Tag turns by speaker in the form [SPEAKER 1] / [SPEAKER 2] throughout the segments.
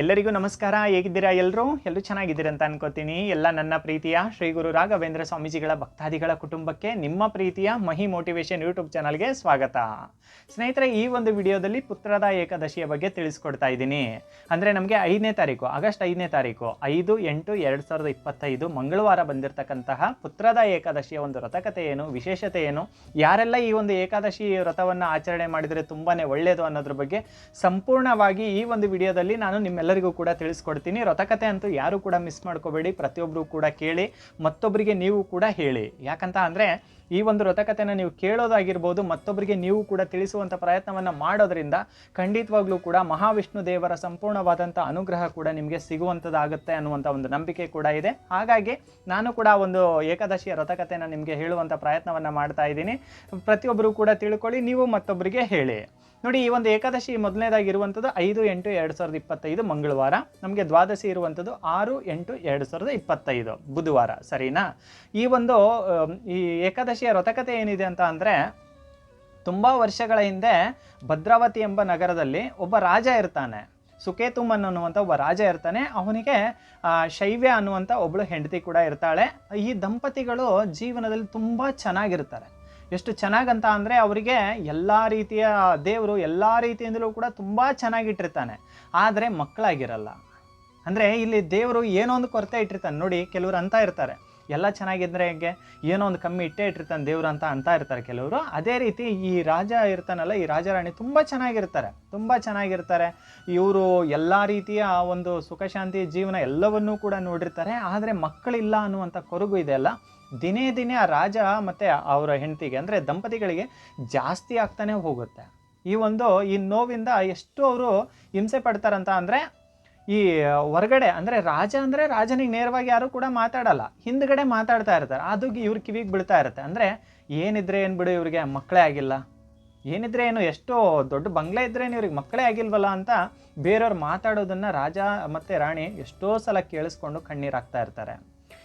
[SPEAKER 1] ಎಲ್ಲರಿಗೂ ನಮಸ್ಕಾರ. ಹೇಗಿದ್ದೀರಾ ಎಲ್ಲರೂ ಎಲ್ಲರೂ ಚೆನ್ನಾಗಿದ್ದೀರಾ ಅಂತ ಅನ್ಕೋತೀನಿ. ಎಲ್ಲ ನನ್ನ ಪ್ರೀತಿಯ ಶ್ರೀ ಗುರು ರಾಘವೇಂದ್ರ ಸ್ವಾಮೀಜಿಗಳ ಭಕ್ತಾದಿಗಳ ಕುಟುಂಬಕ್ಕೆ ನಿಮ್ಮ ಪ್ರೀತಿಯ ಮಹಿ ಮೋಟಿವೇಶನ್ ಯೂಟ್ಯೂಬ್ ಚಾನಲ್ಗೆ ಸ್ವಾಗತ. ಸ್ನೇಹಿತರೆ, ಈ ಒಂದು ವಿಡಿಯೋದಲ್ಲಿ ಪುತ್ರದ ಏಕಾದಶಿಯ ಬಗ್ಗೆ ತಿಳಿಸ್ಕೊಡ್ತಾ ಇದ್ದೀನಿ. ಅಂದರೆ ನಮಗೆ ಐದನೇ ತಾರೀಕು, ಆಗಸ್ಟ್ ಐದನೇ ತಾರೀಕು, ಐದು, ಎಂಟು, ಎರಡು ಸಾವಿರದ ಇಪ್ಪತ್ತೈದು ಮಂಗಳವಾರ ಬಂದಿರತಕ್ಕಂತಹ ಪುತ್ರದ ಏಕಾದಶಿಯ ಒಂದು ವ್ರತಕತೆ ಏನು, ವಿಶೇಷತೆ ಏನು, ಯಾರೆಲ್ಲ ಈ ಒಂದು ಏಕಾದಶಿ ವ್ರತವನ್ನು ಆಚರಣೆ ಮಾಡಿದರೆ ತುಂಬಾ ಒಳ್ಳೆಯದು ಅನ್ನೋದ್ರ ಬಗ್ಗೆ ಸಂಪೂರ್ಣವಾಗಿ ಈ ಒಂದು ವಿಡಿಯೋದಲ್ಲಿ ನಾನು ನಿಮ್ಮೆಲ್ಲರಿಗೂ ಕೂಡ ತಿಳಿಸ್ಕೊಡ್ತೀನಿ. ರಥಕತೆ ಅಂತೂ ಯಾರು ಕೂಡ ಮಿಸ್ ಮಾಡ್ಕೋಬೇಡಿ. ಪ್ರತಿಯೊಬ್ಬರು ಕೂಡ ಕೇಳಿ ಮತ್ತೊಬ್ಬರಿಗೆ ನೀವು ಕೂಡ ಹೇಳಿ. ಯಾಕಂತ ಅಂದರೆ ಈ ಒಂದು ವ್ರತಕತೆನ ನೀವು ಕೇಳೋದಾಗಿರ್ಬೋದು ಮತ್ತೊಬ್ಬರಿಗೆ ನೀವು ಕೂಡ ತಿಳಿಸುವಂಥ ಪ್ರಯತ್ನವನ್ನು ಮಾಡೋದ್ರಿಂದ ಖಂಡಿತವಾಗ್ಲೂ ಕೂಡ ಮಹಾವಿಷ್ಣು ದೇವರ ಸಂಪೂರ್ಣವಾದಂಥ ಅನುಗ್ರಹ ಕೂಡ ನಿಮಗೆ ಸಿಗುವಂಥದ್ದಾಗುತ್ತೆ ಅನ್ನುವಂಥ ಒಂದು ನಂಬಿಕೆ ಕೂಡ ಇದೆ. ಹಾಗಾಗಿ ನಾನು ಕೂಡ ಒಂದು ಏಕಾದಶಿಯ ವ್ರತಕತೆನ ನಿಮಗೆ ಹೇಳುವಂಥ ಪ್ರಯತ್ನವನ್ನು ಮಾಡ್ತಾ ಇದ್ದೀನಿ. ಪ್ರತಿಯೊಬ್ಬರು ಕೂಡ ತಿಳ್ಕೊಳ್ಳಿ, ನೀವು ಮತ್ತೊಬ್ಬರಿಗೆ ಹೇಳಿ. ನೋಡಿ, ಈ ಒಂದು ಏಕಾದಶಿ ಮೊದಲನೇದಾಗಿರುವಂಥದ್ದು ಐದು ಎಂಟು ಎರಡು ಸಾವಿರದ ಇಪ್ಪತ್ತೈದು ಮಂಗಳವಾರ, ನಮಗೆ ದ್ವಾದಶಿ ಇರುವಂಥದ್ದು ಆರು ಎಂಟು ಎರಡು ಸಾವಿರದ ಇಪ್ಪತ್ತೈದು ಬುಧವಾರ, ಸರಿನಾ? ಈ ಒಂದು, ಈ ಈ ಏಕಾದಶಿಯ ವ್ರತಕತೆ ಏನಿದೆ ಅಂತ ಅಂದರೆ, ತುಂಬ ವರ್ಷಗಳ ಹಿಂದೆ ಭದ್ರಾವತಿ ಎಂಬ ನಗರದಲ್ಲಿ ಒಬ್ಬ ರಾಜ ಇರ್ತಾನೆ. ಸುಕೇತುಮನ್ ಅನ್ನುವಂಥ ಒಬ್ಬ ರಾಜ ಇರ್ತಾನೆ. ಅವನಿಗೆ ಶೈವ್ಯ ಅನ್ನುವಂಥ ಒಬ್ಬಳು ಹೆಂಡತಿ ಕೂಡ ಇರ್ತಾಳೆ. ಈ ದಂಪತಿಗಳು ಜೀವನದಲ್ಲಿ ತುಂಬ ಚೆನ್ನಾಗಿರ್ತಾರೆ. ಎಷ್ಟು ಚೆನ್ನಾಗಂತ ಅಂದರೆ, ಅವರಿಗೆ ಎಲ್ಲ ರೀತಿಯ ದೇವರು ಎಲ್ಲ ರೀತಿಯಿಂದಲೂ ಕೂಡ ತುಂಬ ಚೆನ್ನಾಗಿಟ್ಟಿರ್ತಾನೆ. ಆದರೆ ಮಕ್ಕಳಾಗಿರಲ್ಲ. ಅಂದರೆ ಇಲ್ಲಿ ದೇವರು ಏನೋ ಒಂದು ಕೊರತೆ ಇಟ್ಟಿರ್ತಾನೆ. ನೋಡಿ, ಕೆಲವರು ಅಂತ ಇರ್ತಾರೆ. ಎಲ್ಲ ಚೆನ್ನಾಗಿದ್ರೆ ಹೇಗೆ? ಏನೋ ಒಂದು ಕಮ್ಮಿ ಇಟ್ಟೇ ಇಟ್ಟಿರ್ತಾನೆ ದೇವ್ರು ಅಂತ ಅಂತ ಇರ್ತಾರೆ ಕೆಲವರು. ಅದೇ ರೀತಿ ಈ ರಾಜ ಇರ್ತಾನಲ್ಲ, ಈ ರಾಜರಾಣಿ ತುಂಬ ಚೆನ್ನಾಗಿರ್ತಾರೆ ತುಂಬ ಚೆನ್ನಾಗಿರ್ತಾರೆ. ಇವರು ಎಲ್ಲ ರೀತಿಯ ಒಂದು ಸುಖ, ಶಾಂತಿ, ಜೀವನ ಎಲ್ಲವನ್ನೂ ಕೂಡ ನೋಡಿರ್ತಾರೆ. ಆದರೆ ಮಕ್ಕಳಿಲ್ಲ ಅನ್ನುವಂಥ ಕೊರಗು ಇದೆಯಲ್ಲ ದಿನೇ ದಿನೇ ಆ ರಾಜ ಮತ್ತು ಅವರ ಹೆಂಡತಿಗೆ, ಅಂದರೆ ದಂಪತಿಗಳಿಗೆ ಜಾಸ್ತಿ ಆಗ್ತಾನೆ ಹೋಗುತ್ತೆ. ಈ ಒಂದು ಈ ನೋವಿಂದ ಎಷ್ಟು ಅವರು ಹಿಂಸೆ ಪಡ್ತಾರಂತ ಅಂದರೆ ಈ ಹೊರಗಡೆ, ಅಂದರೆ ರಾಜ ಅಂದರೆ ರಾಜನಿಗೆ ನೇರವಾಗಿ ಯಾರು ಕೂಡ ಮಾತಾಡಲ್ಲ. ಹಿಂದ್ಗಡೆ ಮಾತಾಡ್ತಾ ಇರ್ತಾರೆ. ಅದು ಇವ್ರ ಕಿವಿಗೆ ಬೀಳ್ತಾ ಇರುತ್ತೆ. ಅಂದರೆ ಏನಿದ್ರೆ ಏನು ಬಿಡು ಇವ್ರಿಗೆ, ಮಕ್ಕಳೇ ಆಗಿಲ್ಲ. ಏನಿದ್ರೆ ಏನು ಎಷ್ಟೋ ದೊಡ್ಡ ಬಂಗ್ಲೆ ಇದ್ರೆ ಇವ್ರಿಗೆ ಮಕ್ಕಳೇ ಆಗಿಲ್ವಲ್ಲ ಅಂತ ಬೇರೆಯವ್ರು ಮಾತಾಡೋದನ್ನು ರಾಜ ಮತ್ತು ರಾಣಿ ಎಷ್ಟೋ ಸಲ ಕೇಳಿಸ್ಕೊಂಡು ಕಣ್ಣೀರಾಗ್ತಾ ಇರ್ತಾರೆ.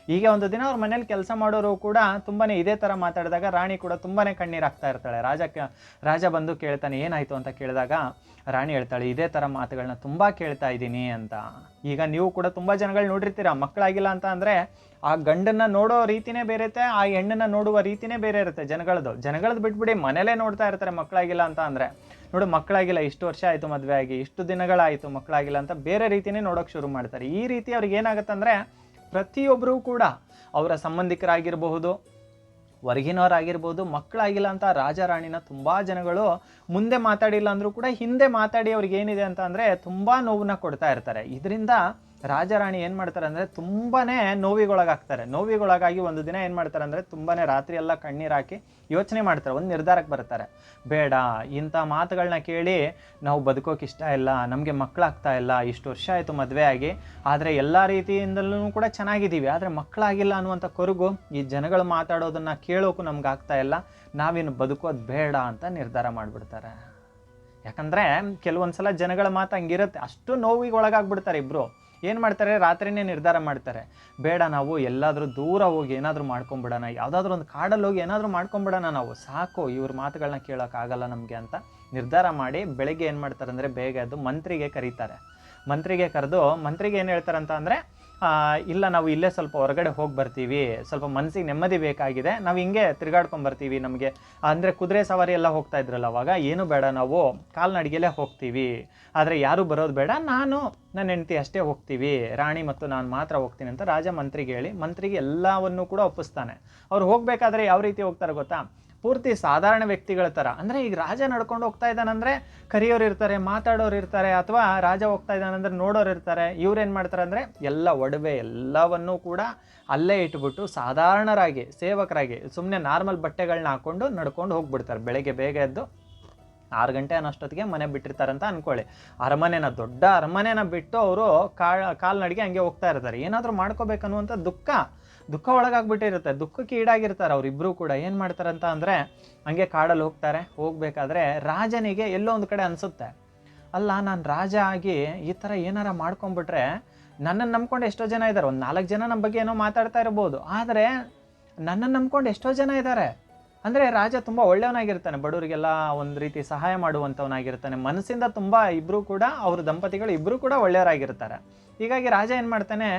[SPEAKER 1] ಹೀಗೆ ಒಂದು ದಿನ ಅವ್ರ ಮನೇಲಿ ಕೆಲಸ ಮಾಡೋರು ಕೂಡ ತುಂಬಾ ಇದೇ ಥರ ಮಾತಾಡಿದಾಗ ರಾಣಿ ಕೂಡ ತುಂಬಾ ಕಣ್ಣೀರಾಗ್ತಾ ಇರ್ತಾಳೆ. ರಾಜ ರಾಜ ಬಂದು ಕೇಳ್ತಾನೆ, ಏನಾಯಿತು ಅಂತ ಕೇಳಿದಾಗ ರಾಣಿ ಹೇಳ್ತಾಳೆ, ಇದೇ ಥರ ಮಾತುಗಳನ್ನ ತುಂಬ ಕೇಳ್ತಾ ಇದ್ದೀನಿ ಅಂತ. ಈಗ ನೀವು ಕೂಡ ತುಂಬ ಜನಗಳು ನೋಡಿರ್ತೀರ, ಮಕ್ಕಳಾಗಿಲ್ಲ ಅಂತ ಅಂದರೆ ಆ ಗಂಡನ್ನ ನೋಡೋ ರೀತಿನೇ ಬೇರೆ ಇರುತ್ತೆ, ಆ ಹೆಣ್ಣನ್ನ ನೋಡುವ ರೀತಿನೇ ಬೇರೆ ಇರುತ್ತೆ ಜನಗಳದ್ದು. ಜನಗಳದ್ದು ಬಿಟ್ಬಿಡಿ, ಮನೇಲೇ ನೋಡ್ತಾ ಇರ್ತಾರೆ ಮಕ್ಕಳಾಗಿಲ್ಲ ಅಂತ ಅಂದರೆ. ನೋಡು, ಮಕ್ಕಳಾಗಿಲ್ಲ, ಇಷ್ಟು ವರ್ಷ ಆಯಿತು ಮದುವೆ ಆಗಿ, ಇಷ್ಟು ದಿನಗಳಾಯಿತು ಮಕ್ಕಳಾಗಿಲ್ಲ ಅಂತ ಬೇರೆ ರೀತಿನೇ ನೋಡೋಕೆ ಶುರು ಮಾಡ್ತಾರೆ. ಈ ರೀತಿ ಅವ್ರಿಗೆ ಏನಾಗುತ್ತೆ ಅಂದರೆ ಪ್ರತಿಯೊಬ್ಬರೂ ಕೂಡ ಅವರ ಸಂಬಂಧಿಕರಾಗಿರಬಹುದು ಹೊರಗಿನವರಾಗಿರ್ಬೋದು ಮಕ್ಕಳಾಗಿಲ್ಲ ಅಂತ ರಾಜಾರಾಣಿನ ತುಂಬ ಜನಗಳು ಮುಂದೆ ಮಾತಾಡಿಲ್ಲ ಅಂದರೂ ಕೂಡ ಹಿಂದೆ ಮಾತಾಡಿ ಅವ್ರಿಗೆ ಏನಿದೆ ಅಂತ ಅಂದರೆ ತುಂಬ ನೋವನ್ನ ಕೊಡ್ತಾ ಇರ್ತಾರೆ. ಇದರಿಂದ ರಾಜಾರಾಣಿ ಏನು ಮಾಡ್ತಾರೆ ಅಂದರೆ ತುಂಬಾ ನೋವಿಗೊಳಗಾಗ್ತಾರೆ. ನೋವಿಗೊಳಗಾಗಿ ಒಂದು ದಿನ ಏನು ಮಾಡ್ತಾರೆ ಅಂದರೆ ತುಂಬಾನೇ ರಾತ್ರಿ ಎಲ್ಲ ಕಣ್ಣೀರು ಹಾಕಿ ಯೋಚನೆ ಮಾಡ್ತಾರೆ, ಒಂದು ನಿರ್ಧಾರಕ್ಕೆ ಬರ್ತಾರೆ. ಬೇಡ, ಇಂಥ ಮಾತುಗಳನ್ನ ಕೇಳಿ ನಾವು ಬದುಕೋಕೆ ಇಷ್ಟ ಇಲ್ಲ, ನಮಗೆ ಮಕ್ಕಳಾಗ್ತಾ ಇಲ್ಲ, ಇಷ್ಟು ವರ್ಷ ಆಯಿತು ಮದುವೆ ಆಗಿ, ಆದರೆ ಎಲ್ಲ ರೀತಿಯಿಂದಲೂ ಕೂಡ ಚೆನ್ನಾಗಿದ್ದೀವಿ, ಆದರೆ ಮಕ್ಕಳಾಗಿಲ್ಲ ಅನ್ನುವಂಥ ಕೊರಗು ಈ ಜನಗಳು ಮಾತಾಡೋದನ್ನು ಕೇಳೋಕ್ಕೂ ನಮ್ಗೆ ಆಗ್ತಾ ಇಲ್ಲ, ನಾವಿನ್ನು ಬದುಕೋದು ಬೇಡ ಅಂತ ನಿರ್ಧಾರ ಮಾಡಿಬಿಡ್ತಾರೆ. ಯಾಕಂದರೆ ಕೆಲವೊಂದು ಸಲ ಜನಗಳ ಮಾತು ಹಂಗಿರುತ್ತೆ, ಅಷ್ಟು ನೋವಿಗೆ ಒಳಗಾಗ್ಬಿಡ್ತಾರೆ ಇಬ್ಬರು ಏನು ಮಾಡ್ತಾರೆ? ರಾತ್ರಿನೇ ನಿರ್ಧಾರ ಮಾಡ್ತಾರೆ. ಬೇಡ ನಾವು ಎಲ್ಲಾದರೂ ದೂರ ಹೋಗಿ ಏನಾದರೂ ಮಾಡ್ಕೊಂಬಿಡೋಣ. ಯಾವುದಾದ್ರೂ ಒಂದು ಕಾಡಲ್ಲಿ ಹೋಗಿ ಏನಾದರೂ ಮಾಡ್ಕೊಂಬಿಡೋಣ ನಾವು. ಸಾಕು, ಇವ್ರ ಮಾತುಗಳನ್ನ ಕೇಳೋಕ್ಕಾಗಲ್ಲ ನಮಗೆ ಅಂತ ನಿರ್ಧಾರ ಮಾಡಿ ಬೆಳಗ್ಗೆ ಏನು ಮಾಡ್ತಾರೆ ಅಂದರೆ ಬೇಗ ಅದು ಮಂತ್ರಿಗೆ ಕರೀತಾರೆ. ಮಂತ್ರಿಗೆ ಕರೆದು, ಮಂತ್ರಿಗೆ ಏನು ಹೇಳ್ತಾರಂತ ಅಂದರೆ ಇಲ್ಲ, ನಾವು ಇಲ್ಲೇ ಸ್ವಲ್ಪ ಹೊರಗಡೆ ಹೋಗಿ ಬರ್ತೀವಿ. ಸ್ವಲ್ಪ ಮನಸ್ಸಿಗೆ ನೆಮ್ಮದಿ ಬೇಕಾಗಿದೆ. ನಾವು ಹಿಂಗೆ ತಿರುಗಾಡ್ಕೊಂಡು ಬರ್ತೀವಿ ನಮಗೆ. ಅಂದರೆ ಕುದುರೆ ಸವಾರಿ ಎಲ್ಲ ಹೋಗ್ತಾ ಇದ್ರಲ್ಲ, ಅವಾಗ ಏನು ಬೇಡ ನಾವು. ಕಾಲ್ನಡಿಗೆಲೇ ಹೋಗ್ತೀವಿ. ಆದರೆ ಯಾರೂ ಬರೋದು ಬೇಡ. ನಾನು ನನ್ನ ಹೆಂಡತಿ ಅಷ್ಟೇ ಹೋಗ್ತೀವಿ. ರಾಣಿ ಮತ್ತು ನಾನು ಮಾತ್ರ ಹೋಗ್ತೀನಿ ಅಂತ ರಾಜ ಮಂತ್ರಿಗೆ ಹೇಳಿ, ಮಂತ್ರಿಗೆ ಎಲ್ಲವನ್ನೂ ಕೂಡ ಒಪ್ಪಿಸ್ತಾನೆ. ಅವ್ರು ಹೋಗಬೇಕಾದ್ರೆ ಯಾವ ರೀತಿ ಹೋಗ್ತಾರೆ ಗೊತ್ತಾ? ಪೂರ್ತಿ ಸಾಧಾರಣ ವ್ಯಕ್ತಿಗಳ ಥರ ಅಂದರೆ ಈಗ ರಾಜ ನಡ್ಕೊಂಡು ಹೋಗ್ತಾ ಇದ್ದಾನಂದರೆ ಕರಿಯೋರು ಇರ್ತಾರೆ, ಮಾತಾಡೋರು ಇರ್ತಾರೆ, ಅಥವಾ ರಾಜ ಹೋಗ್ತಾ ಇದ್ದಾನಂದ್ರೆ ನೋಡೋರು ಇರ್ತಾರೆ ಇವ್ರೇನು ಮಾಡ್ತಾರೆ ಅಂದರೆ ಎಲ್ಲ ಒಡವೆ ಎಲ್ಲವನ್ನೂ ಕೂಡ ಅಲ್ಲೇ ಇಟ್ಬಿಟ್ಟು ಸಾಧಾರಣರಾಗಿ, ಸೇವಕರಾಗಿ ಸುಮ್ಮನೆ ನಾರ್ಮಲ್ ಬಟ್ಟೆಗಳನ್ನ ಹಾಕ್ಕೊಂಡು ನಡ್ಕೊಂಡು ಹೋಗ್ಬಿಡ್ತಾರೆ. ಬೆಳಗ್ಗೆ ಬೇಗ ಎದ್ದು ಆರು ಗಂಟೆ ಅನ್ನೋಷ್ಟೊತ್ತಿಗೆ ಮನೆ ಬಿಟ್ಟಿರ್ತಾರಂತ ಅಂದ್ಕೊಳ್ಳಿ ಅರಮನೆನ, ದೊಡ್ಡ ಅರಮನೆನ ಬಿಟ್ಟು ಅವರು ಕಾಲ್, ಕಾಲ್ನಡಿಗೆ ಹಂಗೆ ಹೋಗ್ತಾ ಇರ್ತಾರೆ. ಏನಾದರೂ ಮಾಡ್ಕೋಬೇಕನ್ನುವಂಥ ದುಃಖ ದುಃಖ ಒಳಗಾಗ್ಬಿಟ್ಟಿರುತ್ತೆ ದುಃಖಕ್ಕೆ ಈಡಾಗಿರ್ತಾರೆ ಅವರಿಬ್ಬರೂ ಕೂಡ. ಏನು ಮಾಡ್ತಾರಂತ ಅಂದರೆ, ಹಂಗೆ ಕಾಡಲ್ಲಿ ಹೋಗ್ತಾರೆ. ಹೋಗಬೇಕಾದ್ರೆ ರಾಜನಿಗೆ ಎಲ್ಲೋ ಒಂದು ಕಡೆ ಅನಿಸುತ್ತೆ. ಅಲ್ಲ, ನಾನು ರಾಜ ಆಗಿ ಈ ಥರ ಏನಾರ ಮಾಡ್ಕೊಂಬಿಟ್ರೆ ನನ್ನನ್ನು ನಂಬ್ಕೊಂಡು ಎಷ್ಟೋ ಜನ ಇದ್ದಾರೆ ಒಂದು ನಾಲ್ಕು ಜನ ನಮ್ಮ ಬಗ್ಗೆ ಏನೋ ಮಾತಾಡ್ತಾ ಇರ್ಬೋದು. ಆದರೆ ನನ್ನನ್ನು ನಂಬ್ಕೊಂಡು ಎಷ್ಟೋ ಜನ ಇದ್ದಾರೆ ಅಂದರೆ ರಾಜ ತುಂಬ ಒಳ್ಳೆಯವನಾಗಿರ್ತಾನೆ. ಬಡವರಿಗೆಲ್ಲ ಒಂದು ರೀತಿ ಸಹಾಯ ಮಾಡುವಂಥವನಾಗಿರ್ತಾನೆ ಮನಸ್ಸಿಂದ ತುಂಬ ಇಬ್ಬರೂ ಕೂಡ, ಅವ್ರ ದಂಪತಿಗಳು ಇಬ್ಬರೂ ಕೂಡ ಒಳ್ಳೆಯವರಾಗಿರ್ತಾರೆ. ಹೀಗಾಗಿ ರಾಜ ಏನು ಮಾಡ್ತಾನೆ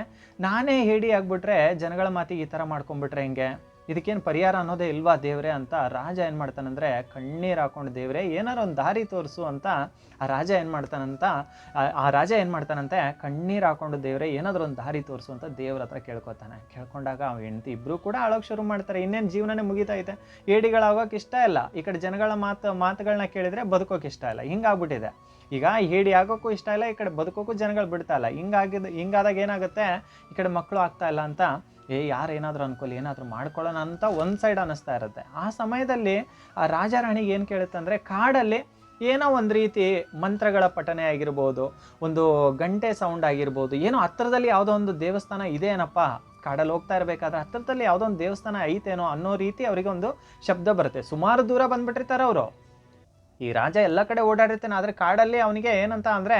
[SPEAKER 1] ನಾನೇ ಹೇಡಿ ಆಗ್ಬಿಟ್ರೆ ಜನಗಳ ಮಾತಿಗೆ ಈ ಥರ ಮಾಡ್ಕೊಂಡ್ಬಿಟ್ರೆ ಹೆಂಗೆ? ಇದಕ್ಕೇನು ಪರಿಹಾರ ಅನ್ನೋದೇ ಇಲ್ವಾ ದೇವ್ರೆ ಅಂತ ರಾಜ ಏನು ಮಾಡ್ತಾನಂದ್ರೆ, ಕಣ್ಣೀರು ಹಾಕೊಂಡು ದೇವ್ರೆ, ಏನಾರು ಒಂದು ದಾರಿ ತೋರಿಸು ಅಂತ ಆ ರಾಜ ಏನು ಮಾಡ್ತಾನಂತ, ಆ- ರಾಜ ಏನು ಮಾಡ್ತಾನಂತೆ, ಕಣ್ಣೀರು ಹಾಕೊಂಡು ದೇವ್ರೆ, ಏನಾದರೂ ಒಂದು ದಾರಿ ತೋರಿಸು ಅಂತ ದೇವ್ರ ಹತ್ರ ಕೇಳ್ಕೊತಾನೆ. ಕೇಳ್ಕೊಂಡಾಗ ಅವ ಹೆಂಡತಿ ಇಬ್ಬರು ಕೂಡ ಅಳೋಕೆ ಶುರು ಮಾಡ್ತಾರೆ. ಇನ್ನೇನು ಜೀವನನೇ ಮುಗೀತೈತೆ ಏಡಿಗಳಾಗೋಕೆ ಇಷ್ಟ ಇಲ್ಲ. ಈ ಕಡೆ ಜನಗಳ ಮಾತು ಮಾತುಗಳನ್ನ ಕೇಳಿದರೆ ಬದುಕೋಕೆ ಇಷ್ಟ ಇಲ್ಲ. ಹಿಂಗಾಗ್ಬಿಟ್ಟಿದೆ. ಈಗ ಹೇಡಿ ಆಗೋಕ್ಕೂ ಇಷ್ಟ ಇಲ್ಲ, ಈ ಕಡೆ ಬದುಕೋಕ್ಕೂ ಜನಗಳು ಬಿಡ್ತಾ ಇಲ್ಲ. ಹಿಂಗಾಗಿದ್ದು ಹಿಂಗಾದಾಗ ಏನಾಗುತ್ತೆ? ಈ ಕಡೆ ಮಕ್ಕಳು ಆಗ್ತಾ ಇಲ್ಲ ಅಂತ ಏ ಯಾರು ಏನಾದರೂ ಅನ್ಕೊಳ್ಳಿ ಏನಾದರೂ ಮಾಡ್ಕೊಳ್ಳೋಣ ಅಂತ ಒಂದು ಸೈಡ್ ಅನ್ನಿಸ್ತಾ ಇರುತ್ತೆ. ಆ ಸಮಯದಲ್ಲಿ ಆ ರಾಜಾರಾಣಿಗೆ ಏನು ಕೇಳುತ್ತೆ ಅಂದರೆ, ಕಾಡಲ್ಲಿ ಏನೋ ಒಂದು ರೀತಿ ಮಂತ್ರಗಳ ಪಠನೆ ಆಗಿರ್ಬೋದು, ಒಂದು ಗಂಟೆ ಸೌಂಡ್ ಆಗಿರ್ಬೋದು, ಏನೋ ಹತ್ತಿರದಲ್ಲಿ ಯಾವುದೋ ಒಂದು ದೇವಸ್ಥಾನ ಇದೇನಪ್ಪ ಕಾಡಲ್ಲಿ ಹೋಗ್ತಾ ಇರಬೇಕಾದ್ರೆ ಹತ್ತಿರದಲ್ಲಿ ಯಾವುದೋ ಒಂದು ದೇವಸ್ಥಾನ ಐತೇನೋ ಅನ್ನೋ ರೀತಿ ಅವರಿಗೆ ಒಂದು ಶಬ್ದ ಬರುತ್ತೆ. ಸುಮಾರು ದೂರ ಬಂದ್ಬಿಟ್ಟಿರ್ತಾರೆ ಅವರು. ಈ ರಾಜ ಎಲ್ಲ ಕಡೆ ಓಡಾಡಿರ್ತಾನೆ, ಆದರೆ ಕಾಡಲ್ಲಿ ಅವನಿಗೆ ಏನಂತ ಅಂದರೆ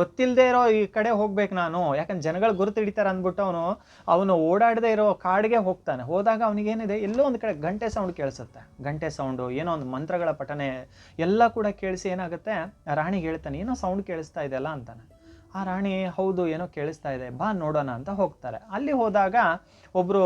[SPEAKER 1] ಗೊತ್ತಿಲ್ಲದೆ ಇರೋ ಈ ಕಡೆ ಹೋಗ್ಬೇಕು ನಾನು, ಯಾಕಂದ್ರೆ ಜನಗಳು ಗುರುತು ಹಿಡಿತಾರೆ ಅಂದ್ಬಿಟ್ಟು ಅವನು ಅವನು ಓಡಾಡದೆ ಇರೋ ಕಾಡಿಗೆ ಹೋಗ್ತಾನೆ. ಹೋದಾಗ ಅವನಿಗೇನಿದೆ ಎಲ್ಲೋ ಒಂದು ಕಡೆ ಗಂಟೆ ಸೌಂಡ್ ಕೇಳಿಸುತ್ತೆ. ಗಂಟೆ ಸೌಂಡು ಏನೋ ಒಂದು ಮಂತ್ರಗಳ ಪಠನೆ, ಎಲ್ಲ ಕೂಡ ಕೇಳಿಸಿ ಏನಾಗುತ್ತೆ ರಾಣಿಗೆ ಹೇಳ್ತಾನೆ, ಏನೋ ಸೌಂಡ್ ಕೇಳಿಸ್ತಾ ಇದೆಯಲ್ಲ ಅಂತಾನೆ. ಆ ರಾಣಿ ಹೌದು ಏನೋ ಕೇಳಿಸ್ತಾ ಇದೆ, ಬಾ ನೋಡೋಣ ಅಂತ ಹೋಗ್ತಾರೆ. ಅಲ್ಲಿ ಹೋದಾಗ ಒಬ್ಬರು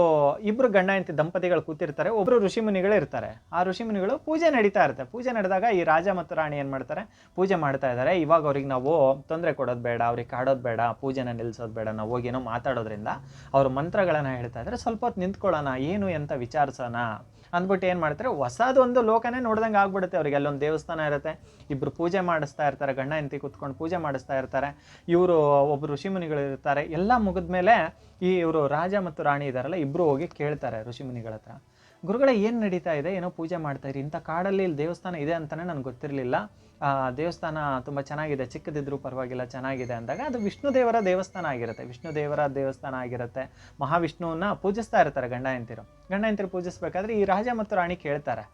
[SPEAKER 1] ಇಬ್ರು ಗಂಡ ಹೆಂಡತಿ ದಂಪತಿಗಳು ಕೂತಿರ್ತಾರೆ ಒಬ್ಬರು ಋಷಿಮುನಿಗಳು ಇರ್ತಾರೆ. ಆ ಋಷಿಮುನಿಗಳು ಪೂಜೆ ನಡೀತಾ ಇರುತ್ತೆ. ಪೂಜೆ ನಡೆದಾಗ ಈ ರಾಜ ಮತ್ತು ರಾಣಿ ಏನು ಮಾಡ್ತಾರೆ? ಪೂಜೆ ಮಾಡ್ತಾ ಇದ್ದಾರೆ. ಇವಾಗ ಅವ್ರಿಗೆ ನಾವು ತೊಂದರೆ ಕೊಡೋದು ಬೇಡ, ಅವ್ರಿಗೆ ಕಾಡೋದು ಬೇಡ, ಪೂಜೆನ ನಿಲ್ಲಿಸೋದು ಬೇಡ, ನಾವು ಹೋಗಿ ಏನೋ ಮಾತಾಡೋದ್ರಿಂದ ಅವ್ರ ಮಂತ್ರಗಳನ್ನು ಹೇಳ್ತಾ ಇದ್ದಾರೆ. ಸ್ವಲ್ಪ ಹೊತ್ತು ನಿಂತ್ಕೊಳ್ಳೋಣ, ಏನು ಅಂತ ವಿಚಾರಿಸೋಣ ಅಂದ್ಬಿಟ್ಟು ಏನು ಮಾಡ್ತಾರೆ? ಹೊಸದೊಂದು ಲೋಕನೇ ನೋಡ್ದಂಗೆ ಆಗ್ಬಿಡುತ್ತೆ. ಅವ್ರಿಗೆ ಅಲ್ಲೊಂದು ದೇವಸ್ಥಾನ ಇರುತ್ತೆ ಇಬ್ಬರು ಪೂಜೆ ಮಾಡಿಸ್ತಾ ಇರ್ತಾರೆ, ಗಂಡ ಹೆಂಡತಿ ಕೂತ್ಕೊಂಡು ಪೂಜೆ ಮಾಡಿಸ್ತಾ ಇರ್ತಾರೆ. ಇವರು ಒಬ್ಬರು ಋಷಿಮುನಿಗಳು ಇರ್ತಾರೆ ಮುಗಿದ ಮೇಲೆ ಈ ಇವರು ರಾಜ ಮತ್ತು ರಾಣಿ ಇದಾರಲ್ಲ ಇಬ್ಬರು ಹೋಗಿ ಕೇಳ್ತಾರೆ ಋಷಿಮುನಿಗಳ ಹತ್ರ. ಗುರುಗಳೇ, ಏನು ನಡೀತಾ ಇದೆ? ಏನೋ ಪೂಜೆ ಮಾಡ್ತಾ ಇರಿ. ಇಂಥ ಕಾಡಲ್ಲಿ ಇಲ್ಲಿ ದೇವಸ್ಥಾನ ಇದೆ ಅಂತಲೇ ನನಗೆ ಗೊತ್ತಿರಲಿಲ್ಲ. ದೇವಸ್ಥಾನ ತುಂಬ ಚೆನ್ನಾಗಿದೆ, ಚಿಕ್ಕದಿದ್ರು ಪರವಾಗಿಲ್ಲ, ಚೆನ್ನಾಗಿದೆ ಅಂದಾಗ ಅದು ವಿಷ್ಣು ದೇವರ ದೇವಸ್ಥಾನ ಆಗಿರುತ್ತೆ. ವಿಷ್ಣು ದೇವರ ದೇವಸ್ಥಾನ ಆಗಿರುತ್ತೆ. ಮಹಾವಿಷ್ಣುವನ್ನ ಪೂಜಿಸ್ತಾ ಇರ್ತಾರೆ ಗಂಡ ಹೆಂತಿರು ಗಂಡ ಹೆಂತಿರು ಪೂಜಿಸ್ಬೇಕಾದ್ರೆ ಈ ರಾಜ ಮತ್ತು ರಾಣಿ ಕೇಳ್ತಾರೆ.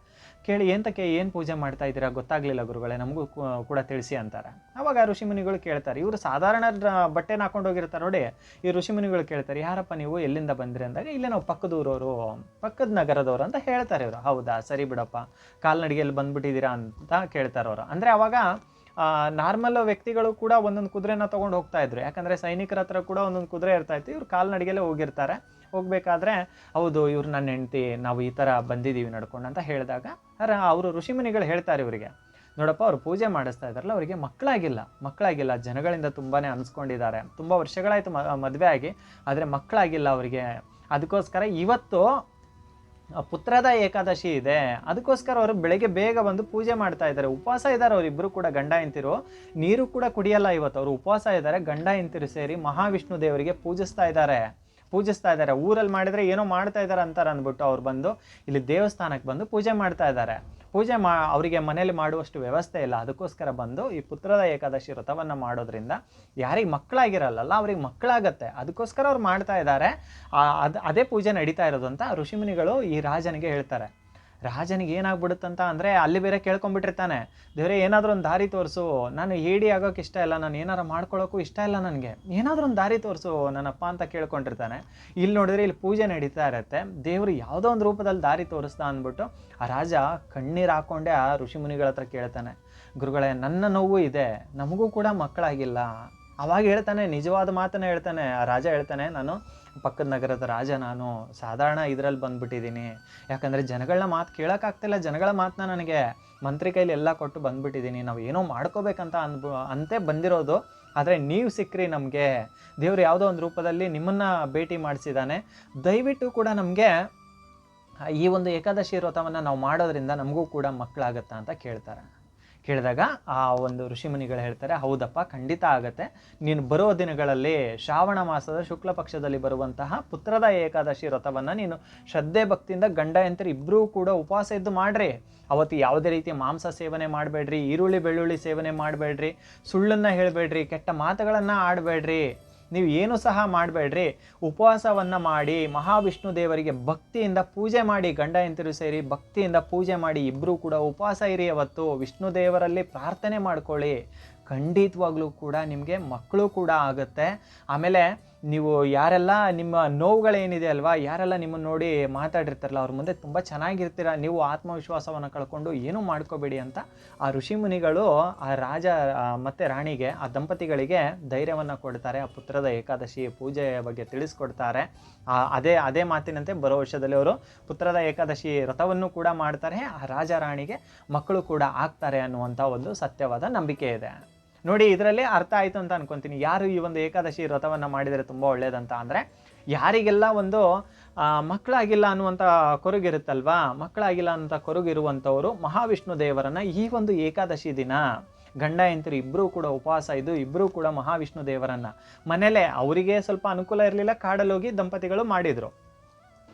[SPEAKER 1] ಕೇಳಿ ಏಂತಕ್ಕೆ ಏನು ಪೂಜೆ ಮಾಡ್ತಾ ಇದ್ದೀರಾ ಗೊತ್ತಾಗಲಿಲ್ಲ ಗುರುಗಳೇ, ನಮಗೂ ಕೂಡ ತಿಳಿಸಿ ಅಂತಾರೆ. ಅವಾಗ ಋಷಿಮುನಿಗಳು ಕೇಳ್ತಾರೆ, ಇವರು ಸಾಧಾರಣ ಬಟ್ಟೆನ ಹಾಕೊಂಡು ಹೋಗಿರ್ತಾರೆ ನೋಡಿ, ಈ ಋಷಿಮುನಿಗಳು ಕೇಳ್ತಾರೆ, ಯಾರಪ್ಪ ನೀವು ಎಲ್ಲಿಂದ ಬಂದಿರಿ ಅಂದಾಗ, ಇಲ್ಲೇ ನಾವು ಪಕ್ಕದ ಊರವರು ಪಕ್ಕದ ನಗರದವರು ಅಂತ ಹೇಳ್ತಾರೆ ಇವರು. ಹೌದಾ, ಸರಿ ಬಿಡಪ್ಪ, ಕಾಲ್ನಡಿಗೆಯಲ್ಲಿ ಬಂದ್ಬಿಟ್ಟಿದ್ದೀರಾ ಅಂತ ಕೇಳ್ತಾರೆ ಅವರು. ಅಂದರೆ ಅವಾಗ ನಾರ್ಮಲ್ ವ್ಯಕ್ತಿಗಳು ಕೂಡ ಒಂದೊಂದು ಕುದುರೆನ ತೊಗೊಂಡು ಹೋಗ್ತಾ ಇದ್ರು. ಯಾಕಂದರೆ ಸೈನಿಕರ ಹತ್ರ ಕೂಡ ಒಂದೊಂದು ಕುದುರೆ ಇರ್ತಾ ಇತ್ತು. ಇವ್ರು ಕಾಲ್ನಡಿಗೆಲ್ಲೇ ಹೋಗಿರ್ತಾರೆ. ಹೋಗ್ಬೇಕಾದ್ರೆ, ಹೌದು, ಇವ್ರು ನನ್ನ ಹೆಂಡ್ತಿ, ನಾವು ಈ ಥರ ಬಂದಿದ್ದೀವಿ ನಡ್ಕೊಂಡು ಅಂತ ಹೇಳಿದಾಗ ಅವರು ಋಷಿಮುನಿಗಳು ಹೇಳ್ತಾರೆ ಇವರಿಗೆ. ನೋಡಪ್ಪ, ಅವ್ರು ಪೂಜೆ ಮಾಡಿಸ್ತಾ ಇದ್ದಾರಲ್ಲ, ಅವರಿಗೆ ಮಕ್ಕಳಾಗಿಲ್ಲ. ಮಕ್ಕಳಾಗಿಲ್ಲ, ಜನಗಳಿಂದ ತುಂಬಾ ಅನ್ಸ್ಕೊಂಡಿದ್ದಾರೆ. ತುಂಬ ವರ್ಷಗಳಾಯಿತು ಮದುವೆ ಆಗಿ, ಆದರೆ ಮಕ್ಕಳಾಗಿಲ್ಲ ಅವರಿಗೆ. ಅದಕ್ಕೋಸ್ಕರ ಇವತ್ತು ಪುತ್ರದ ಏಕಾದಶಿ ಇದೆ. ಅದಕ್ಕೋಸ್ಕರ ಅವರು ಬೆಳಗ್ಗೆ ಬೇಗ ಬಂದು ಪೂಜೆ ಮಾಡ್ತಾ ಇದ್ದಾರೆ. ಉಪವಾಸ ಇದ್ದಾರೆ ಅವರಿಬ್ಬರು ಕೂಡ, ಗಂಡ ಇಂತಿರು ನೀರು ಕೂಡ ಕುಡಿಯಲ್ಲ ಇವತ್ತು ಅವರು. ಉಪವಾಸ ಇದ್ದಾರೆ, ಗಂಡ ಇಂತಿರು ಸೇರಿ ಮಹಾವಿಷ್ಣು ದೇವರಿಗೆ ಪೂಜಿಸ್ತಾ ಇದ್ದಾರೆ. ಪೂಜಿಸ್ತಾ ಇದ್ದಾರೆ. ಊರಲ್ಲಿ ಮಾಡಿದರೆ ಏನೋ ಮಾಡ್ತಾ ಇದ್ದಾರೆ ಅಂತಾರೆ ಅಂದ್ಬಿಟ್ಟು ಅವ್ರು ಬಂದು ಇಲ್ಲಿ ದೇವಸ್ಥಾನಕ್ಕೆ ಬಂದು ಪೂಜೆ ಮಾಡ್ತಾ ಇದ್ದಾರೆ. ಪೂಜೆ ಮಾ, ಅವರಿಗೆ ಮನೆಯಲ್ಲಿ ಮಾಡುವಷ್ಟು ವ್ಯವಸ್ಥೆ ಇಲ್ಲ. ಅದಕ್ಕೋಸ್ಕರ ಬಂದು ಈ ಪುತ್ರದ ಏಕಾದಶಿ ವ್ರತವನ್ನು ಮಾಡೋದ್ರಿಂದ ಯಾರಿಗೆ ಮಕ್ಕಳಾಗಿರಲ್ಲ ಅವ್ರಿಗೆ ಮಕ್ಕಳಾಗತ್ತೆ. ಅದಕ್ಕೋಸ್ಕರ ಅವ್ರು ಮಾಡ್ತಾ ಇದ್ದಾರೆ. ಅದು, ಅದೇ ಪೂಜೆ ನಡೀತಾ ಇರೋದು ಅಂತ ಋಷಿಮುನಿಗಳು ಈ ರಾಜನಿಗೆ ಹೇಳ್ತಾರೆ. ರಾಜನಿಗೆ ಏನಾಗ್ಬಿಡುತ್ತಂತ ಅಂದರೆ ಅಲ್ಲಿ ಬೇರೆ ಕೇಳ್ಕೊಂಬಿಟ್ಟಿರ್ತಾನೆ ದೇವರೇ, ಏನಾದರೂ ಒಂದು ದಾರಿ ತೋರಿಸು. ನಾನು ಹೇಡಿ ಆಗೋಕೆ ಇಷ್ಟ ಇಲ್ಲ. ನಾನು ಏನಾರ ಮಾಡ್ಕೊಳ್ಳೋಕ್ಕೂ ಇಷ್ಟ ಇಲ್ಲ ನನಗೆ. ಏನಾದರೂ ಒಂದು ದಾರಿ ತೋರಿಸು ನನ್ನಪ್ಪ ಅಂತ ಕೇಳ್ಕೊಂಡಿರ್ತಾನೆ. ಇಲ್ಲಿ ನೋಡಿದ್ರೆ ಇಲ್ಲಿ ಪೂಜೆ ನಡೀತಾ ಇರುತ್ತೆ. ದೇವರು ಯಾವುದೋ ಒಂದು ರೂಪದಲ್ಲಿ ದಾರಿ ತೋರಿಸ್ತಾ ಅಂದ್ಬಿಟ್ಟು ಆ ರಾಜ ಕಣ್ಣೀರು ಹಾಕ್ಕೊಂಡೆ ಆ ಋಷಿ ಮುನಿಗಳ ಹತ್ರ ಕೇಳ್ತಾನೆ. ಗುರುಗಳೇ, ನನ್ನ ನೋವು ಇದೆ. ನಮಗೂ ಕೂಡ ಮಕ್ಕಳಾಗಿಲ್ಲ. ಅವಾಗ ಹೇಳ್ತಾನೆ, ನಿಜವಾದ ಮಾತನ್ನ ಹೇಳ್ತಾನೆ. ಆ ರಾಜ ಹೇಳ್ತಾನೆ, ನಾನು ಪಕ್ಕದ ನಗರದ ರಾಜ ನಾನು. ಸಾಧಾರಣ ಇದರಲ್ಲಿ ಬಂದ್ಬಿಟ್ಟಿದ್ದೀನಿ. ಯಾಕಂದರೆ ಜನಗಳನ್ನ ಮಾತು ಕೇಳೋಕ್ಕಾಗ್ತಿಲ್ಲ. ಜನಗಳ ಮಾತನ್ನ ನನಗೆ ಮಂತ್ರಿ ಕೈಲಿ ಎಲ್ಲ ಕೊಟ್ಟು ಬಂದ್ಬಿಟ್ಟಿದ್ದೀನಿ. ನಾವು ಏನೋ ಮಾಡ್ಕೋಬೇಕಂತ ಅನ್ಬ, ಅಂತೆ ಬಂದಿರೋದು. ಆದರೆ ನೀವು ಸಿಕ್ಕ್ರಿ ನಮಗೆ. ದೇವ್ರು ಯಾವುದೋ ಒಂದು ರೂಪದಲ್ಲಿ ನಿಮ್ಮನ್ನು ಭೇಟಿ ಮಾಡಿಸಿದ್ದಾನೆ ದಯವಿಟ್ಟು ಕೂಡ ನಮಗೆ ಈ ಒಂದು ಏಕಾದಶಿ ವ್ರತವನ್ನು ನಾವು ಮಾಡೋದ್ರಿಂದ ನಮಗೂ ಕೂಡ ಮಕ್ಕಳಾಗತ್ತಾ ಅಂತ ಕೇಳ್ತಾರೆ. ಕೇಳಿದಾಗ ಆ ಒಂದು ಋಷಿಮುನಿಗಳು ಹೇಳ್ತಾರೆ, ಹೌದಪ್ಪ, ಖಂಡಿತ ಆಗತ್ತೆ. ನೀನು ಬರೋ ದಿನಗಳಲ್ಲಿ ಶ್ರಾವಣ ಮಾಸದ ಶುಕ್ಲ ಪಕ್ಷದಲ್ಲಿ ಬರುವಂತಹ ಪುತ್ರದ ಏಕಾದಶಿ ವ್ರತವನ್ನು ನೀನು ಶ್ರದ್ಧೆ ಭಕ್ತಿಯಿಂದ ಗಂಡ ಎಂತರು ಇಬ್ಬರೂ ಕೂಡ ಉಪವಾಸ ಇದ್ದು ಮಾಡ್ರಿ. ಅವತ್ತು ಯಾವುದೇ ರೀತಿಯ ಮಾಂಸ ಸೇವನೆ ಮಾಡಬೇಡ್ರಿ, ಈರುಳ್ಳಿ ಬೆಳ್ಳುಳ್ಳಿ ಸೇವನೆ ಮಾಡಬೇಡ್ರಿ, ಸುಳ್ಳನ್ನು ಹೇಳಬೇಡ್ರಿ, ಕೆಟ್ಟ ಮಾತುಗಳನ್ನು ಆಡಬೇಡ್ರಿ. ನೀವು ಏನು ಸಹ ಮಾಡಬೇಡ್ರಿ. ಉಪವಾಸವನ್ನು ಮಾಡಿ, ಮಹಾವಿಷ್ಣು ದೇವರಿಗೆ ಭಕ್ತಿಯಿಂದ ಪೂಜೆ ಮಾಡಿ, ಗಂಡ ಹೆಂಡತಿರು ಸೇರಿ ಭಕ್ತಿಯಿಂದ ಪೂಜೆ ಮಾಡಿ ಇಬ್ಬರೂ ಕೂಡ ಉಪವಾಸ ಇರಿ ಅವತ್ತು. ವಿಷ್ಣು ದೇವರಲ್ಲಿ ಪ್ರಾರ್ಥನೆ ಮಾಡ್ಕೊಳ್ಳಿ. ಖಂಡಿತವಾಗ್ಲೂ ಕೂಡ ನಿಮಗೆ ಮಕ್ಕಳು ಕೂಡ ಆಗುತ್ತೆ. ಆಮೇಲೆ ನೀವು ಯಾರೆಲ್ಲ ನಿಮ್ಮ ನೋವುಗಳೇನಿದೆ ಅಲ್ವಾ, ಯಾರೆಲ್ಲ ನಿಮ್ಮನ್ನು ನೋಡಿ ಮಾತಾಡಿರ್ತಾರಲ್ಲ, ಅವ್ರ ಮುಂದೆ ತುಂಬ ಚೆನ್ನಾಗಿರ್ತೀರ, ನೀವು ಆತ್ಮವಿಶ್ವಾಸವನ್ನು ಕಳ್ಕೊಂಡು ಏನೂ ಮಾಡ್ಕೋಬೇಡಿ ಅಂತ ಆ ಋಷಿ ಮುನಿಗಳು ಆ ರಾಜ ಮತ್ತು ಮತ್ತೆ ರಾಣಿಗೆ, ಆ ದಂಪತಿಗಳಿಗೆ ಧೈರ್ಯವನ್ನು ಕೊಡ್ತಾರೆ, ಆ ಪುತ್ರದ ಏಕಾದಶಿ ಪೂಜೆಯ ಬಗ್ಗೆ ತಿಳಿಸ್ಕೊಡ್ತಾರೆ. ಅದೇ ಅದೇ ಮಾತಿನಂತೆ ಬರೋ ವರ್ಷದಲ್ಲಿ ಅವರು ಪುತ್ರದ ಏಕಾದಶಿ ವ್ರತವನ್ನು ಕೂಡ ಮಾಡ್ತಾರೆ, ಆ ರಾಜ ರಾಣಿಗೆ ಮಕ್ಕಳು ಕೂಡ ಆಗ್ತಾರೆ ಅನ್ನುವಂಥ ಒಂದು ಸತ್ಯವಾದ ನಂಬಿಕೆ ಇದೆ. ನೋಡಿ, ಇದರಲ್ಲಿ ಅರ್ಥ ಆಯಿತು ಅಂತ ಅನ್ಕೊಂತೀನಿ. ಯಾರು ಈ ಒಂದು ಏಕಾದಶಿ ವ್ರತವನ್ನು ಮಾಡಿದರೆ ತುಂಬ ಒಳ್ಳೇದಂತ ಅಂದರೆ, ಯಾರಿಗೆಲ್ಲ ಒಂದು ಮಕ್ಕಳಾಗಿಲ್ಲ ಅನ್ನುವಂಥ ಕೊರಗಿರುತ್ತಲ್ವಾ? ಮಕ್ಕಳಾಗಿಲ್ಲ ಅಂತ ಕೊರಗಿರುವಂಥವರು, ಮಹಾವಿಷ್ಣು ದೇವರನ್ನು ಈ ಒಂದು ಏಕಾದಶಿ ದಿನ, ಗಂಡ ಹೆಂಡತಿರು ಇಬ್ಬರೂ ಕೂಡ ಉಪವಾಸ ಇದ್ದು ಇಬ್ಬರೂ ಕೂಡ ಮಹಾವಿಷ್ಣು ದೇವರನ್ನು ಮನೇಲೆ ಅವರಿಗೆ ಸ್ವಲ್ಪ ಅನುಕೂಲ ಇರಲಿಲ್ಲ ಕಾಡಲ್ಲೋಗಿ ದಂಪತಿಗಳು ಮಾಡಿದರು.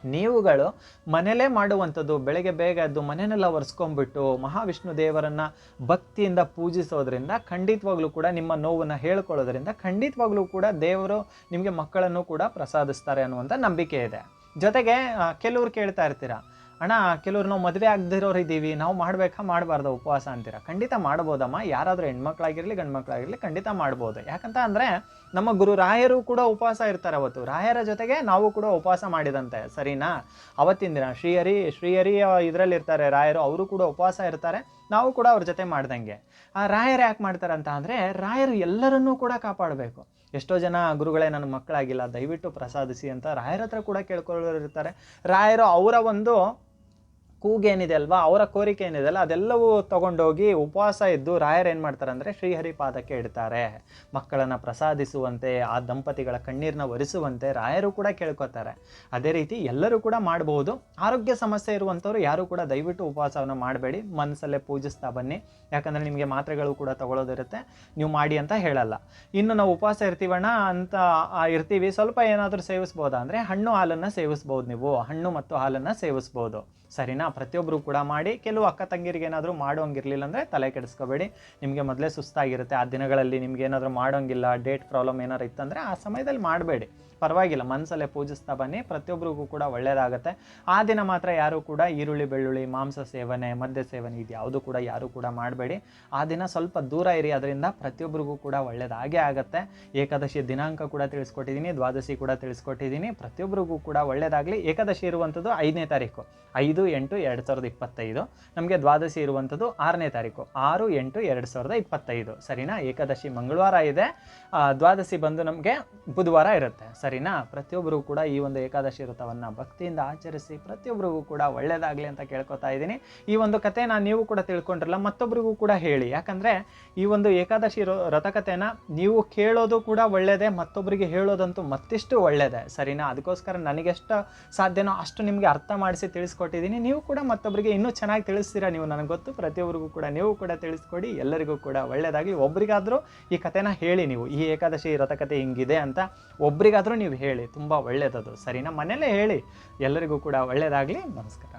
[SPEAKER 1] ನೀವುಗಳು ಮನೆಯಲ್ಲೇ ಮಾಡುವಂಥದ್ದು, ಬೆಳಗ್ಗೆ ಬೇಗ ಎದ್ದು ಮನೆಯನ್ನೆಲ್ಲ ಒರೆಸ್ಕೊಂಡ್ಬಿಟ್ಟು ಮಹಾವಿಷ್ಣು ದೇವರನ್ನು ಭಕ್ತಿಯಿಂದ ಪೂಜಿಸೋದ್ರಿಂದ ಖಂಡಿತವಾಗ್ಲೂ ಕೂಡ ನಿಮ್ಮ ನೋವನ್ನು ಹೇಳ್ಕೊಳ್ಳೋದ್ರಿಂದ ಖಂಡಿತವಾಗ್ಲೂ ಕೂಡ ದೇವರು ನಿಮಗೆ ಮಕ್ಕಳನ್ನು ಕೂಡ ಪ್ರಸಾದಿಸ್ತಾರೆ ಅನ್ನುವಂಥ ನಂಬಿಕೆ ಇದೆ. ಜೊತೆಗೆ ಕೆಲವ್ರು ಕೇಳ್ತಾ ಇರ್ತೀರಾ? ಅಣ್ಣ, ಕೆಲವ್ರು ನಾವು ಮದುವೆ ಆಗದಿರೋರು ಇದ್ದೀವಿ, ನಾವು ಮಾಡಬೇಕಾ ಮಾಡಬಾರ್ದು ಉಪವಾಸ ಅಂತೀರಾ? ಖಂಡಿತ ಮಾಡ್ಬೋದಮ್ಮ. ಯಾರಾದರೂ ಹೆಣ್ಮಕ್ಳಾಗಿರಲಿ, ಗಂಡ್ಮಕ್ಳಾಗಿರಲಿ ಖಂಡಿತ ಮಾಡ್ಬೋದು. ಯಾಕಂತ ಅಂದರೆ ನಮ್ಮ ಗುರು ರಾಯರು ಕೂಡ ಉಪವಾಸ ಇರ್ತಾರೆ ಅವತ್ತು. ರಾಯರ ಜೊತೆಗೆ ನಾವು ಕೂಡ ಉಪವಾಸ ಮಾಡಿದಂತೆ. ಸರಿನಾ? ಅವತ್ತಿನ ದಿನ ಶ್ರೀಹರಿ ಶ್ರೀಹರಿ ಇದರಲ್ಲಿ ಇರ್ತಾರೆ ರಾಯರು, ಅವರು ಕೂಡ ಉಪವಾಸ ಇರ್ತಾರೆ. ನಾವು ಕೂಡ ಅವ್ರ ಜೊತೆ ಮಾಡ್ದಂಗೆ. ಆ ರಾಯರು ಯಾಕೆ ಮಾಡ್ತಾರೆ ಅಂತ ಅಂದರೆ ರಾಯರು ಎಲ್ಲರನ್ನೂ ಕೂಡ ಕಾಪಾಡಬೇಕು. ಎಷ್ಟೋ ಜನ ಗುರುಗಳೇ ನನ್ನ ಮಕ್ಕಳಾಗಿಲ್ಲ, ದಯವಿಟ್ಟು ಪ್ರಸಾದಿಸಿ ಅಂತ ರಾಯರ ಹತ್ರ ಕೂಡ ಕೇಳ್ಕೊಳ್ಳೋರು ಇರ್ತಾರೆ. ರಾಯರು ಅವರ ಒಂದು ಕೂಗೇನಿದೆ ಅಲ್ವಾ ಅವರ ಕೋರಿಕೆ ಏನಿದೆ ಅಲ್ಲ ಅದೆಲ್ಲವೂ ತಗೊಂಡೋಗಿ ಉಪವಾಸ ಇದ್ದು ರಾಯರು ಏನು ಮಾಡ್ತಾರೆ ಅಂದರೆ ಶ್ರೀಹರಿ ಪಾದಕ್ಕೆ ಇಡ್ತಾರೆ. ಮಕ್ಕಳನ್ನು ಪ್ರಸಾದಿಸುವಂತೆ, ಆ ದಂಪತಿಗಳ ಕಣ್ಣೀರನ್ನ ಒರೆಸುವಂತೆ ರಾಯರು ಕೂಡ ಕೇಳ್ಕೊತಾರೆ. ಅದೇ ರೀತಿ ಎಲ್ಲರೂ ಕೂಡ ಮಾಡಬಹುದು ಆರೋಗ್ಯ ಸಮಸ್ಯೆ ಇರುವಂಥವ್ರು ಯಾರೂ ಕೂಡ ದಯವಿಟ್ಟು ಉಪವಾಸವನ್ನು ಮಾಡಬೇಡಿ. ಮನಸ್ಸಲ್ಲೇ ಪೂಜಿಸ್ತಾ ಬನ್ನಿ. ಯಾಕಂದರೆ ನಿಮಗೆ ಮಾತ್ರೆಗಳು ಕೂಡ ತಗೊಳ್ಳೋದಿರುತ್ತೆ. ನೀವು ಮಾಡಿ ಅಂತ ಹೇಳಲ್ಲ. ಇನ್ನು ನಾವು ಉಪವಾಸ ಇರ್ತೀವಣ್ಣ ಅಂತ ಇರ್ತೀವಿ. ಸ್ವಲ್ಪ ಏನಾದರೂ ಸೇವಿಸ್ಬೋದಾ ಅಂದರೆ ಹಣ್ಣು ಹಾಲನ್ನು ಸೇವಿಸ್ಬೋದು ನೀವು. ಹಣ್ಣು ಮತ್ತು ಹಾಲನ್ನು ಸೇವಿಸ್ಬೋದು. ಸರಿನಾ? ಪ್ರತಿಯೊಬ್ಬರು ಕೂಡ ಮಾಡಿ, ಕೆಲವು ಅಕ್ಕ ತಂಗಿರಿಗೆ ಏನಾದರೂ ಮಾಡೋಂಗಿರಲಿಲ್ಲ ಅಂದರೆ ತಲೆ ಕೆಡಿಸ್ಕೋಬೇಡಿ. ನಿಮಗೆ ಮೊದಲೇ ಸುಸ್ತಾಗಿರುತ್ತೆ. ಆ ದಿನಗಳಲ್ಲಿ ನಿಮ್ಗೆ ಏನಾದರೂ ಮಾಡೋಂಗಿಲ್ಲ, ಡೇಟ್ ಪ್ರಾಬ್ಲಮ್ ಏನಾದ್ರು ಇತ್ತಂದರೆ ಆ ಸಮಯದಲ್ಲಿ ಮಾಡಬೇಡಿ. ಪರವಾಗಿಲ್ಲ ಮನಸ್ಸಲ್ಲೇ ಪೂಜಿಸ್ತಾ ಬನ್ನಿ ಪ್ರತಿಯೊಬ್ಬರಿಗೂ ಕೂಡ ಒಳ್ಳೆಯದಾಗುತ್ತೆ ಆ ದಿನ ಮಾತ್ರ ಯಾರು ಕೂಡ ಈರುಳ್ಳಿ, ಬೆಳ್ಳುಳ್ಳಿ, ಮಾಂಸ ಸೇವನೆ, ಮದ್ಯ ಸೇವನೆ ಇದು ಯಾವುದು ಕೂಡ ಯಾರು ಕೂಡ ಮಾಡಬೇಡಿ. ಆ ದಿನ ಸ್ವಲ್ಪ ದೂರ ಇರಿ, ಅದರಿಂದ ಪ್ರತಿಯೊಬ್ಬರಿಗೂ ಕೂಡ ಒಳ್ಳೆಯದಾಗೇ ಆಗುತ್ತೆ. ಏಕಾದಶಿ ದಿನಾಂಕ ಕೂಡ ತಿಳಿಸ್ಕೊಟ್ಟಿದ್ದೀನಿ, ದ್ವಾದಶಿ ಕೂಡ ತಿಳಿಸ್ಕೊಟ್ಟಿದ್ದೀನಿ ಪ್ರತಿಯೊಬ್ಬರಿಗೂ ಕೂಡ ಒಳ್ಳೆಯದಾಗಲಿ ಏಕಾದಶಿ ಇರುವಂಥದ್ದು ಐದನೇ ತಾರೀಕು, ಐದು, ಎಂಟು, ಎರಡು ಸಾವಿರದ ಇಪ್ಪತ್ತೈದು. ನಮಗೆ ದ್ವಾದಶಿ ಇರುವಂಥದ್ದು ಆರನೇ ತಾರೀಕು, ಆರು, ಎಂಟು, ಎರಡು ಸಾವಿರದ ಇಪ್ಪತ್ತೈದು. ಸರಿನಾ? ಏಕಾದಶಿ ಮಂಗಳವಾರ ಇದೆ. ದ್ವಾದಶಿ ಬಂದು ನಮಗೆ ಬುಧವಾರ ಇರುತ್ತೆ. ಸರಿನಾ? ಪ್ರತಿಯೊಬ್ಬರೂ ಕೂಡ ಈ ಒಂದು ಏಕಾದಶಿ ವ್ರತವನ್ನು ಭಕ್ತಿಯಿಂದ ಆಚರಿಸಿ ಪ್ರತಿಯೊಬ್ಬರಿಗೂ ಕೂಡ ಒಳ್ಳೆಯದಾಗಲಿ ಅಂತ ಕೇಳ್ಕೊತಾ ಇದ್ದೀನಿ. ಈ ಒಂದು ಕಥೆನ ನೀವು ಕೂಡ ತಿಳ್ಕೊಂಡ್ರಲ್ಲ ಮತ್ತೊಬ್ಬರಿಗೂ ಕೂಡ ಹೇಳಿ. ಯಾಕಂದರೆ ಈ ಒಂದು ಏಕಾದಶಿ ವ್ರತಕಥೆನ ನೀವು ಕೇಳೋದು ಕೂಡ ಒಳ್ಳೆಯದೇ ಮತ್ತೊಬ್ಬರಿಗೆ ಹೇಳೋದಂತೂ ಮತ್ತಿಷ್ಟು ಒಳ್ಳೆಯದೇ ಸರಿನಾ? ಅದಕ್ಕೋಸ್ಕರ ನನಗೆಷ್ಟು ಸಾಧ್ಯನೋ ಅಷ್ಟು ನಿಮಗೆ ಅರ್ಥ ಮಾಡಿಸಿ ತಿಳಿಸ್ಕೊಟ್ಟಿದ್ದೀನಿ. ನೀವು ಕೂಡ ಮತ್ತೊಬ್ಬರಿಗೆ ಇನ್ನೂ ಚೆನ್ನಾಗಿ ತಿಳಿಸ್ತೀರಾ ನೀವು ನನಗೆ ಗೊತ್ತು. ಪ್ರತಿಯೊಬ್ಬರಿಗೂ ಕೂಡ ನೀವು ಕೂಡ ತಿಳಿಸ್ಕೊಡಿ. ಎಲ್ಲರಿಗೂ ಕೂಡ ಒಳ್ಳೆಯದಾಗಿ ಒಬ್ರಿಗಾದರೂ ಈ ಕಥೆನ ಹೇಳಿ ನೀವು. ಈ ಏಕಾದಶಿ ವ್ರತಕಥೆ ಹಿಂಗಿದೆ ಅಂತ ಒಬ್ರಿಗಾದರೂ ನೀವು ಹೇಳಿ ತುಂಬ ಒಳ್ಳೆಯದದು ಸರಿನಾ? ಮನೇಲೇ ಹೇಳಿ. ಎಲ್ಲರಿಗೂ ಕೂಡ ಒಳ್ಳೆಯದಾಗಲಿ ನಮಸ್ಕಾರ.